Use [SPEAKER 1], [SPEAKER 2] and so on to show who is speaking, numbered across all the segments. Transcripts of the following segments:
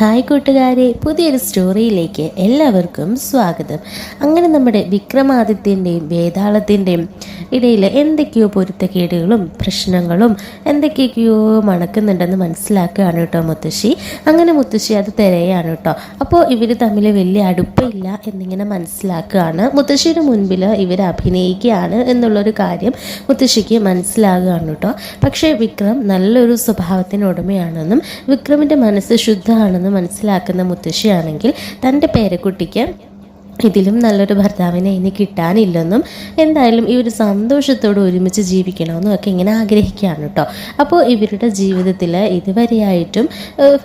[SPEAKER 1] Hi കൂട്ടുകാരെ പുതിയൊരു സ്റ്റോറിയിലേക്ക് എല്ലാവർക്കും സ്വാഗതം. അങ്ങനെ നമ്മുടെ വിക്രമാദിത്യന്റെയും വേതാളത്തിന്റെയും ഇടയിൽ എന്തൊക്കെയോ പൊരുത്തക്കേടുകളും പ്രശ്നങ്ങളും എന്തൊക്കെയൊക്കെയോ മണക്കുന്നുണ്ടെന്ന് മനസ്സിലാക്കുകയാണ് കേട്ടോ മുത്തശ്ശി. അങ്ങനെ മുത്തശ്ശി അത് തിരയാണ് കേട്ടോ. അപ്പോൾ ഇവർ തമ്മിൽ വലിയ അടുപ്പില്ല എന്നിങ്ങനെ മനസ്സിലാക്കുകയാണ്. മുത്തശ്ശിയുടെ മുൻപിൽ ഇവർ അഭിനയിക്കുകയാണ് എന്നുള്ളൊരു കാര്യം മുത്തശ്ശിക്ക് മനസ്സിലാകുകയാണ് കേട്ടോ. പക്ഷേ വിക്രം നല്ലൊരു സ്വഭാവത്തിന് ഉടമയാണെന്നും വിക്രമിന്റെ മനസ്സ് ശുദ്ധമാണെന്നും മനസ്സിലാക്കുന്ന മുത്തശ്ശിയാണെങ്കിൽ തന്റെ പേരക്കുട്ടിക്ക് ഇതിലും നല്ലൊരു ഭർത്താവിനെ ഇനി കിട്ടാനില്ലെന്നും എന്തായാലും ഈ ഒരു സന്തോഷത്തോട് ഒരുമിച്ച് ജീവിക്കണമെന്നും ഒക്കെ ഇങ്ങനെ ആഗ്രഹിക്കുകയാണ് കേട്ടോ. അപ്പോൾ ഇവരുടെ ജീവിതത്തിൽ ഇതുവരെയായിട്ടും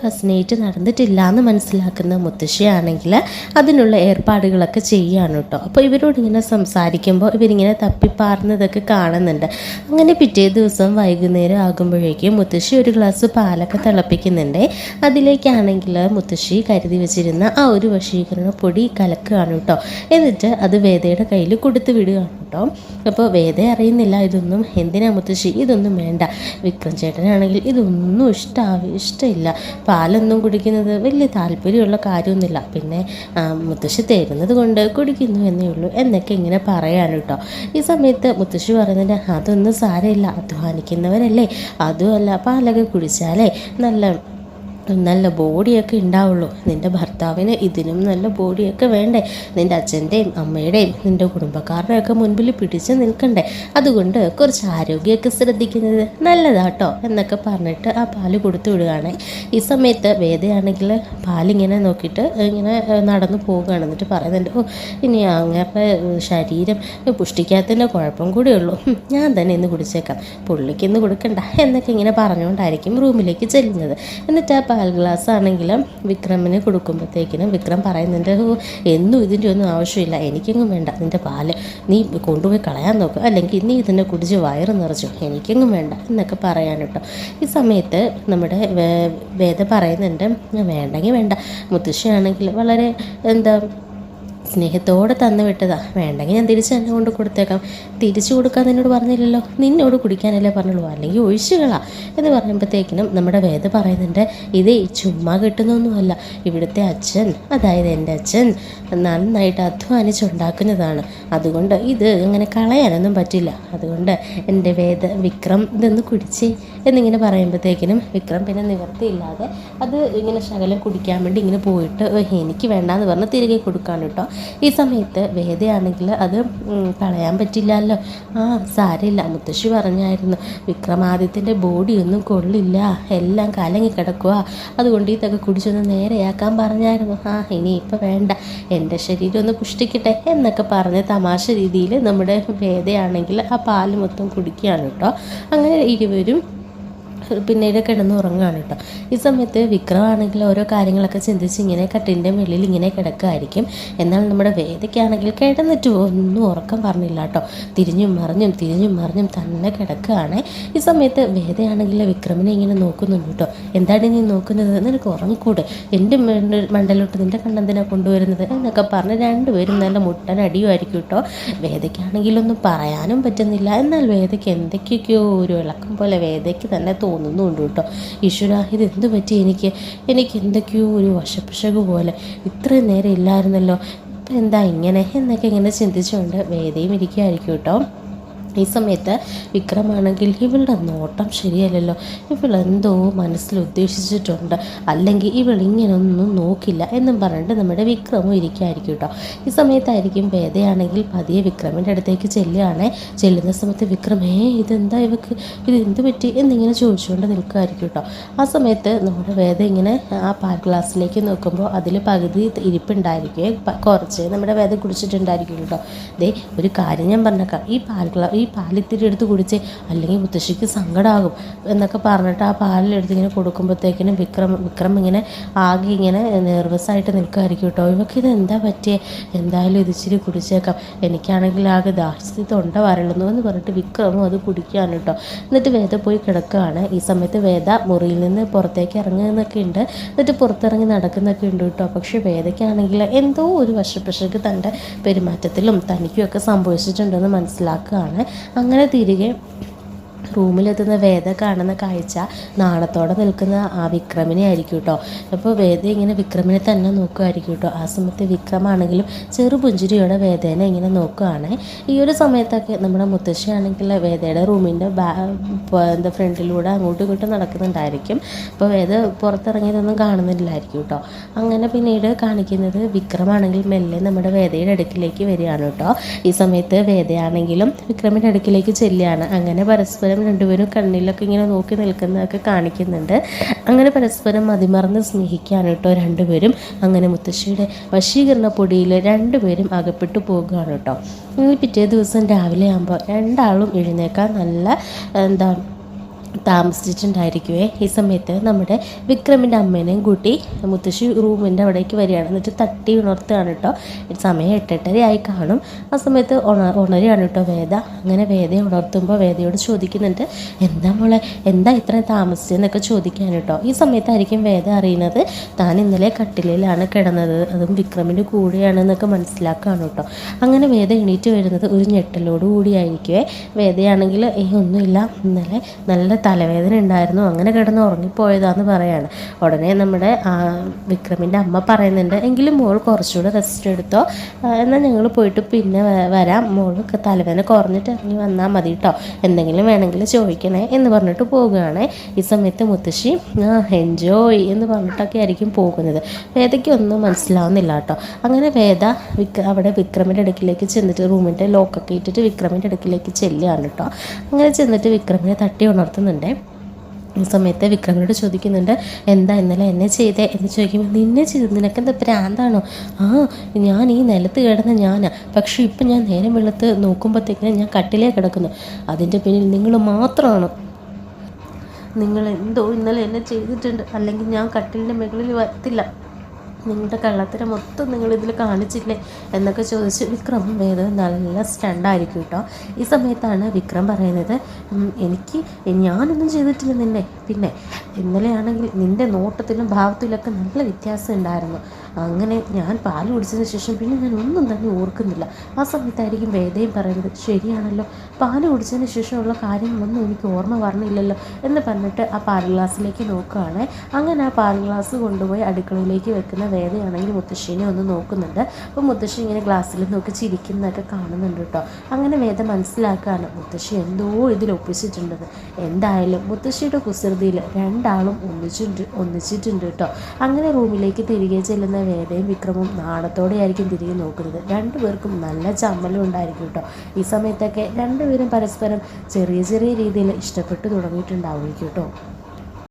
[SPEAKER 1] ഫസ്റ്റ് നടന്നിട്ടില്ല എന്ന് മനസ്സിലാക്കുന്ന മുത്തശ്ശിയാണെങ്കിൽ അതിനുള്ള ഏർപ്പാടുകളൊക്കെ ചെയ്യുകയാണ് കേട്ടോ. അപ്പോൾ ഇവരോട് ഇങ്ങനെ സംസാരിക്കുമ്പോൾ ഇവരിങ്ങനെ തപ്പിപ്പാറുന്നതൊക്കെ കാണുന്നുണ്ട്. അങ്ങനെ പിറ്റേ ദിവസം വൈകുന്നേരം ആകുമ്പോഴേക്കും മുത്തശ്ശി ഒരു ഗ്ലാസ് പാലൊക്കെ തിളപ്പിക്കുന്നുണ്ട്. അതിലേക്കാണെങ്കിൽ മുത്തശ്ശി കരുതി വെച്ചിരുന്ന ആ ഒരു വശീകരണ പൊടി കലക്കുകയാണ് കേട്ടോ. എന്നിട്ട് അത് വേദയുടെ കയ്യിൽ കൊടുത്തു വിടുകയാണ് കേട്ടോ. അപ്പോൾ വേദ അറിയുന്നില്ല ഇതൊന്നും എന്തിനാ മുത്തശ്ശി? ഇതൊന്നും വേണ്ട. വിക്രം ചേട്ടനാണെങ്കിൽ ഇതൊന്നും ഇഷ്ടമാവി ഇഷ്ടമില്ല പാലൊന്നും കുടിക്കുന്നത് വലിയ താല്പര്യമുള്ള കാര്യമൊന്നുമില്ല. പിന്നെ മുത്തശ്ശി തരുന്നത് കൊണ്ട് കുടിക്കുന്നു എന്നേ ഉള്ളൂ എന്നൊക്കെ ഇങ്ങനെ പറയാൻ കേട്ടോ ഈ സമയത്ത് മുത്തശ്ശി പറയുന്നത് അതൊന്നും സാരമില്ല. അധ്വാനിക്കുന്നവരല്ലേ. അതുമല്ല പാലൊക്കെ കുടിച്ചാലേ നല്ല നല്ല ബോഡിയൊക്കെ ഉണ്ടാവുള്ളൂ. നിന്റെ ഭർത്താവിന് ഇതിനും നല്ല ബോഡിയൊക്കെ വേണ്ടേ? നിന്റെ അച്ഛന്റെയും അമ്മയുടെയും നിന്റെ കുടുംബക്കാരുടെയൊക്കെ മുൻപിൽ പിടിച്ച് നിൽക്കണ്ടേ? അതുകൊണ്ട് കുറച്ച് ആരോഗ്യമൊക്കെ ശ്രദ്ധിക്കുന്നത് നല്ലതാട്ടോ എന്നൊക്കെ പറഞ്ഞിട്ട് ആ പാൽ കൊടുത്തു വിടുകയാണ്. ഈ സമയത്ത് വേദയാണെങ്കിൽ പാലിങ്ങനെ നോക്കിയിട്ട് ഇങ്ങനെ നടന്നു പോവുകയാണ്. എന്നിട്ട് പറയുന്നുണ്ട് ഓ ഇനി അങ്ങനെ ശരീരം പുഷ്ടിക്കാത്തതിന്റെ കുഴപ്പം കൂടിയുള്ളൂ ഉള്ളൂ. ഞാൻ തന്നെ ഇന്ന് കുടിച്ചേക്കാം. പുള്ളിക്ക് ഇന്ന് കൊടുക്കണ്ട എന്നൊക്കെ ഇങ്ങനെ പറഞ്ഞുകൊണ്ടായിരിക്കും റൂമിലേക്ക് ചെല്ലുന്നത്. എന്നിട്ട് ആ പാൽ ഗ്ലാസ് ആണെങ്കിലും വിക്രമിന് കൊടുക്കുമ്പോഴത്തേക്കിനും വിക്രം പറയുന്നുണ്ട് എന്നും ഇതിന്റെ ഒന്നും ആവശ്യമില്ല എനിക്കെങ്ങും വേണ്ട നിന്റെ പാൽ നീ കൊണ്ടുപോയി കളയാൻ നോക്കുക അല്ലെങ്കിൽ നീ ഇതിനെ കുടിച്ച് വയറ് നിറച്ചു എനിക്കെങ്ങും വേണ്ട എന്നൊക്കെ പറയാൻ കേട്ടോ. ഈ സമയത്ത് നമ്മുടെ വേദ പറയുന്നുണ്ട് വേണ്ടെങ്കിൽ വേണ്ട മുത്തശ്ശിയാണെങ്കിൽ വളരെ എന്താ സ്നേഹത്തോടെ തന്നു വിട്ടതാ. വേണ്ടെങ്കിൽ ഞാൻ തിരിച്ച് എന്നെ കൊണ്ട് കൊടുത്തേക്കാം. തിരിച്ചു കൊടുക്കാൻ നിന്നോട് പറഞ്ഞില്ലല്ലോ. നിന്നോട് കുടിക്കാനല്ലേ പറഞ്ഞുള്ളൂ. അല്ലെങ്കിൽ ഒഴിച്ചുകളാ എന്ന് പറയുമ്പോഴത്തേക്കിനും നമ്മുടെ വേദ പറയുന്നുണ്ട് ഇത് ചുമ്മാ കിട്ടുന്നൊന്നുമല്ല. ഇവിടുത്തെ അച്ഛൻ അതായത് എന്റെ അച്ഛൻ നന്നായിട്ട് അധ്വാനിച്ചുണ്ടാക്കുന്നതാണ്. അതുകൊണ്ട് ഇത് അങ്ങനെ കളയാനൊന്നും പറ്റില്ല. അതുകൊണ്ട് എന്റെ വേദ വിക്രം ഇതൊന്ന് കുടിച്ചേ. എന്നിങ്ങനെ പറയുമ്പോഴത്തേക്കിനും വിക്രം പിന്നെ നിവർത്തിയില്ലാതെ അത് ഇങ്ങനെ ശകലം കുടിക്കാൻ വേണ്ടി ഇങ്ങനെ പോയിട്ട് എനിക്ക് വേണ്ടാന്ന് പറഞ്ഞ് തിരികെ കൊടുക്കാൻ കേട്ടോ. ഈ സമയത്ത് വേദയാണെങ്കിൽ അത് കളയാൻ പറ്റില്ലല്ലോ. ആ സാരമില്ല. മുത്തശ്ശി പറഞ്ഞായിരുന്നു വിക്രമാദിത്യന്റെ ബോഡിയൊന്നും കൊള്ളില്ല. എല്ലാം കലങ്ങി കിടക്കുക അതുകൊണ്ട് ഇതൊക്കെ കുടിച്ചൊന്ന് നേരെയാക്കാൻ പറഞ്ഞായിരുന്നു. ആ ഇനി ഇപ്പം വേണ്ട. എന്റെ ശരീരം ഒന്ന് പുഷ്ടിക്കട്ടെ എന്നൊക്കെ പറഞ്ഞ് തമാശ രീതിയിൽ നമ്മുടെ വേദയാണെങ്കിൽ ആ പാൽ മൊത്തം കുടിക്കുകയാണ് കേട്ടോ. അങ്ങനെ ഇരുവരും പിന്നീട് കിടന്ന് ഉറങ്ങുകയാണ് കേട്ടോ. ഈ സമയത്ത് വിക്രമാണെങ്കിൽ ഓരോ കാര്യങ്ങളൊക്കെ ചിന്തിച്ച് ഇങ്ങനെ കട്ടിന്റെ മുകളിൽ ഇങ്ങനെ കിടക്കുമായിരിക്കും. എന്നാൽ നമ്മുടെ വേദയ്ക്കാണെങ്കിൽ കിടന്നിട്ട് ഒന്നും ഉറക്കം പറഞ്ഞില്ല കേട്ടോ. തിരിഞ്ഞും മറിഞ്ഞും തിരിഞ്ഞും മറിഞ്ഞും തന്നെ കിടക്കുകയാണ്. ഈ സമയത്ത് വേദയാണെങ്കിൽ വിക്രമിനെ ഇങ്ങനെ നോക്കുന്നുണ്ട് കേട്ടോ. എന്താണ് നീ നോക്കുന്നത്? നിനക്ക് ഉറങ്ങിക്കൂട്? എന്റെ മണ്ട മണ്ടലോട്ട് നിന്റെ കണ്ണെന്തിനാ കൊണ്ടുവരുന്നത്? എന്നൊക്കെ പറഞ്ഞ് രണ്ടുപേരും നല്ല മുട്ടൻ അടിയുമായിരിക്കും കേട്ടോ. വേദയ്ക്കാണെങ്കിലൊന്നും പറയാനും പറ്റുന്നില്ല. എന്നാൽ വേദയ്ക്ക് എന്തൊക്കെയൊക്കെയോ ഒരു ഇളക്കം പോലെ വേദയ്ക്ക് തന്നെ തോന്നുന്നുണ്ട് കേട്ടോ. ഈശ്വര ഇത് എന്ത് പറ്റി എനിക്ക്? എനിക്ക് എന്തൊക്കെയോ ഒരു വശപ്പിശക് പോലെ. ഇത്രയും നേരം ഇല്ലായിരുന്നല്ലോ. ഇപ്പം എന്താ ഇങ്ങനെ? എന്നൊക്കെ ഇങ്ങനെ ചിന്തിച്ചുകൊണ്ട് വേദയും ഇരിക്കുമായിരിക്കും കേട്ടോ. ഈ സമയത്ത് വിക്രമാണെങ്കിൽ ഇവളുടെ നോട്ടം ശരിയല്ലല്ലോ. ഇവൾ എന്തോ മനസ്സിൽ ഉദ്ദേശിച്ചിട്ടുണ്ട്. അല്ലെങ്കിൽ ഇവൾ ഇങ്ങനൊന്നും നോക്കില്ല എന്നും പറഞ്ഞിട്ട് നമ്മുടെ വിക്രമും ഇരിക്കുകയായിരിക്കും കേട്ടോ. ഈ സമയത്തായിരിക്കും വേദയാണെങ്കിൽ പതിയെ വിക്രമിന്റെ അടുത്തേക്ക് ചെല്ലുകയാണേ. ചെല്ലുന്ന സമയത്ത് വിക്രമേ ഇതെന്താ ഇവക്ക്? ഇത് എന്ത് പറ്റി? എന്നിങ്ങനെ ചോദിച്ചുകൊണ്ട് നിൽക്കുമായിരിക്കും കേട്ടോ. ആ സമയത്ത് നമ്മുടെ വേദ ഇങ്ങനെ ആ പാൽ ഗ്ലാസ്സിലേക്ക് നോക്കുമ്പോൾ അതിൽ പകുതി ഇരിപ്പുണ്ടായിരിക്കും. കുറച്ച് നമ്മുടെ വേദ കുടിച്ചിട്ടുണ്ടായിരിക്കും കേട്ടോ. ദേ ഒരു കാര്യം ഞാൻ പറഞ്ഞേക്കാം. ഈ പാൽ ഗ്ലാ ഈ പാലിത്തിരി എടുത്ത് കുടിച്ചേ അല്ലെങ്കിൽ മുത്തശ്ശിക്ക് സങ്കടമാകും എന്നൊക്കെ പറഞ്ഞിട്ട് ആ പാലിലെടുത്ത് ഇങ്ങനെ കൊടുക്കുമ്പോഴത്തേക്കിനും വിക്രം വിക്രം ഇങ്ങനെ ആകെ ഇങ്ങനെ നെർവസായിട്ട് നിൽക്കുമായിരിക്കും കേട്ടോ. ഇവക്ക് ഇത് എന്താ പറ്റിയേ? എന്തായാലും ഇത് ഇച്ചിരി കുടിച്ചേക്കാം. എനിക്കാണെങ്കിൽ ആകെ ദാഹി തൊണ്ട വരളുന്നു എന്ന് പറഞ്ഞിട്ട് വിക്രമും അത് കുടിക്കുകയാണ് കേട്ടോ. എന്നിട്ട് വേദ പോയി കിടക്കുകയാണ്. ഈ സമയത്ത് വേദ മുറിയിൽ നിന്ന് പുറത്തേക്ക് ഇറങ്ങുന്നൊക്കെ ഉണ്ട്. എന്നിട്ട് പുറത്തിറങ്ങി നടക്കുന്നൊക്കെ ഉണ്ട് കേട്ടോ. പക്ഷേ വേദയ്ക്കാണെങ്കിൽ എന്തോ ഒരു വശപ്രശക്ക് തന്റെ പെരുമാറ്റത്തിലും തനിക്കുമൊക്കെ സംഭവിച്ചിട്ടുണ്ടെന്ന് മനസ്സിലാക്കുകയാണ്. അങ്ങനെ തിരികെ റൂമിലെത്തുന്ന വേദ കാണുന്ന കാഴ്ച നാണത്തോടെ നിൽക്കുന്ന ആ വിക്രമിനെ ആയിരിക്കും കേട്ടോ അപ്പോൾ വേദ ഇങ്ങനെ വിക്രമിനെ തന്നെ നോക്കുമായിരിക്കും കേട്ടോ ആ സമയത്ത് വിക്രമാണെങ്കിലും ചെറു പുഞ്ചിരിയോടെ വേദേനെ ഇങ്ങനെ നോക്കുകയാണ് ഈ ഒരു സമയത്തൊക്കെ നമ്മുടെ മുത്തശ്ശിയാണെങ്കിൽ വേദയുടെ റൂമിന്റെ എന്താ ഫ്രണ്ടിലൂടെ അങ്ങോട്ടും ഇങ്ങോട്ടും നടക്കുന്നുണ്ടായിരിക്കും. അപ്പോൾ വേദ പുറത്തിറങ്ങിയതൊന്നും കാണുന്നില്ലായിരിക്കും കേട്ടോ അങ്ങനെ പിന്നീട് കാണിക്കുന്നത് വിക്രമാണെങ്കിൽ മെല്ലെ നമ്മുടെ വേദയുടെ അടുക്കിലേക്ക് വരികയാണ് കേട്ടോ ഈ സമയത്ത് വേദയാണെങ്കിലും വിക്രമിന്റെ അടുക്കിലേക്ക് ചെല്ലുകയാണ്. അങ്ങനെ പരസ്പരം രണ്ടുപേരും കണ്ണിലൊക്കെ ഇങ്ങനെ നോക്കി നിൽക്കുന്നതൊക്കെ കാണിക്കുന്നുണ്ട്. അങ്ങനെ പരസ്പരം മതിമറന്ന് സ്നേഹിക്കുകയാണ് കേട്ടോ രണ്ടുപേരും. അങ്ങനെ മുത്തശ്ശിയുടെ വശീകരണ പൊടിയിൽ രണ്ടുപേരും അകപ്പെട്ടു പോകുകയാണ് കേട്ടോ. പിറ്റേ ദിവസം രാവിലെ ആകുമ്പോൾ രണ്ടാളും എഴുന്നേക്കാൻ നല്ല എന്താ താമസിച്ചിട്ടുണ്ടായിരിക്കുവേ. ഈ സമയത്ത് നമ്മുടെ വിക്രമിന്റെ അമ്മേനെയും കൂട്ടി മുത്തശ്ശി റൂമിന്റെ അവിടേക്ക് വരികയാണ്. എന്നിട്ട് തട്ടി ഉണർത്തുകയാണ് കേട്ടോ. സമയം എട്ടെട്ടരയായി കാണും. ആ സമയത്ത് ഉണ ഉണരുകയാണ് കേട്ടോ വേദ. അങ്ങനെ വേദയെ ഉണർത്തുമ്പോൾ വേദയോട് ചോദിക്കുന്നുണ്ട് എന്താ മോളെ എന്താ ഇത്രയും താമസിച്ചതെന്നൊക്കെ ചോദിക്കാൻ കേട്ടോ. ഈ സമയത്തായിരിക്കും വേദ അറിയുന്നത് താൻ ഇന്നലെ കട്ടിലിലാണ് കിടന്നത്. അതും വിക്രമിന്റെ കൂടെയാണെന്നൊക്കെ മനസ്സിലാക്കുകയാണ് കേട്ടോ. അങ്ങനെ വേദ എണീറ്റ് വരുന്നത് ഒരു ഞെട്ടലോട് കൂടിയായിരിക്കുവേ വേദയാണെങ്കിൽ ഏ ഒന്നുമില്ല. ഇന്നലെ നല്ല തലവേദന ഉണ്ടായിരുന്നു. അങ്ങനെ കിടന്ന് ഉറങ്ങിപ്പോയതാന്ന് പറയാണ്. ഉടനെ നമ്മുടെ വിക്രമിന്റെ അമ്മ പറയുന്നുണ്ട് എങ്കിലും മോൾ കുറച്ചുകൂടെ റെസ്റ്റ് എടുത്തോ. എന്നാൽ ഞങ്ങൾ പോയിട്ട് പിന്നെ വരാം. മോൾക്ക് തലവേദന കുറഞ്ഞിട്ട് ഇറങ്ങി വന്നാൽ മതി കേട്ടോ എന്തെങ്കിലും വേണമെങ്കിൽ ചോദിക്കണേ എന്ന് പറഞ്ഞിട്ട് പോവുകയാണ്. ഈ സമയത്ത് മുത്തശ്ശി എൻജോയ് എന്ന് പറഞ്ഞിട്ടൊക്കെ ആയിരിക്കും പോകുന്നത്. വേദയ്ക്ക് ഒന്നും മനസ്സിലാവുന്നില്ല കേട്ടോ അങ്ങനെ വേദ വിക്ര അവിടെ വിക്രമിന്റെ അടുക്കിലേക്ക് ചെന്നിട്ട് റൂമിന്റെ ലോക്കൊക്കെ ഇട്ടിട്ട് വിക്രമിന്റെ അടുക്കിലേക്ക് ചെല്ലുകയാണ് കേട്ടോ അങ്ങനെ ചെന്നിട്ട് വിക്രമിനെ തട്ടി ഉണർത്തുന്നുണ്ട് ഈ സമയത്ത് വിക്രമിനോട് ചോദിക്കുന്നുണ്ട് എന്താ ഇന്നലെ എന്നെ ചെയ്തേ? എന്ന് ചോദിക്കുമ്പോൾ നിന്നെ ചെയ്തു നിനക്കെന്താ പ്രാന്താണോ? ആ ഞാൻ ഈ നിലത്ത് കിടന്ന ഞാനാ. പക്ഷേ ഇപ്പം ഞാൻ നേരം വെളുത്ത് നോക്കുമ്പോഴത്തേക്കിനും ഞാൻ കട്ടിലേ കിടക്കുന്നു. അതിന്റെ പിന്നിൽ നിങ്ങൾ മാത്രമാണ്? നിങ്ങൾ എന്തോ ഇന്നലെ എന്നെ ചെയ്തിട്ടുണ്ട്. അല്ലെങ്കിൽ ഞാൻ കട്ടിലിന്റെ മുകളിൽ വരത്തില്ല. നിങ്ങളുടെ കള്ളത്തരം മൊത്തം നിങ്ങൾ ഇതിൽ കാണിച്ചില്ലേ എന്നൊക്കെ ചോദിച്ച് വിക്രം വേദ നല്ല സ്റ്റണ്ടായിരിക്കും കേട്ടോ ഈ സമയത്താണ് വിക്രം പറയുന്നത് എനിക്ക് ഞാനൊന്നും ചെയ്തിട്ടില്ല നിന്നെ. പിന്നെ ഇന്നലെയാണെങ്കിൽ നിന്റെ നോട്ടത്തിലും ഭാവത്തിലൊക്കെ നല്ല വ്യത്യാസം ഉണ്ടായിരുന്നു. അങ്ങനെ ഞാൻ പാൽ കുടിച്ചതിന് ശേഷം പിന്നെ ഞാൻ ഒന്നും തന്നെ ഓർക്കുന്നില്ല. ആ സമയത്തായിരിക്കും വേദയും പറയുന്നത് ശരിയാണല്ലോ പാൽ കുടിച്ചതിന് ശേഷമുള്ള കാര്യങ്ങളൊന്നും എനിക്ക് ഓർമ്മ പറഞ്ഞില്ലല്ലോ എന്ന് പറഞ്ഞിട്ട് ആ പാൽ ഗ്ലാസ്സിലേക്ക് നോക്കുകയാണ്. അങ്ങനെ ആ പാൽ ഗ്ലാസ് കൊണ്ടുപോയി അടുക്കളയിലേക്ക് വെക്കുന്ന വേദയാണെങ്കിൽ മുത്തശ്ശീനെ ഒന്ന് നോക്കുന്നുണ്ട്. അപ്പോൾ മുത്തശ്ശി ഇങ്ങനെ ഗ്ലാസ്സിൽ നോക്കി ചിരിക്കുന്നതൊക്കെ കാണുന്നുണ്ട് കേട്ടോ. അങ്ങനെ വേദ മനസ്സിലാക്കുകയാണ് മുത്തശ്ശി എന്തോ ഇതിൽ ഒപ്പിച്ചിട്ടുണ്ടെന്ന് എന്തായാലും മുത്തശ്ശിയുടെ കുസൃതിയിൽ രണ്ടാളും ഒന്നിച്ചിട്ടുണ്ട് ഒന്നിച്ചിട്ടുണ്ട് കേട്ടോ. അങ്ങനെ റൂമിലേക്ക് തിരികെ ചെല്ലുന്ന വേദയും വിക്രമും നാണത്തോടെയായിരിക്കും തിരികെ നോക്കുന്നത്. രണ്ടുപേർക്കും നല്ല ചമ്മലും ഉണ്ടായിരിക്കും കേട്ടോ ഈ സമയത്തൊക്കെ രണ്ടുപേരും പരസ്പരം ചെറിയ ചെറിയ രീതിയിൽ ഇഷ്ടപ്പെട്ടു തുടങ്ങിയിട്ടുണ്ടാവും കേട്ടോ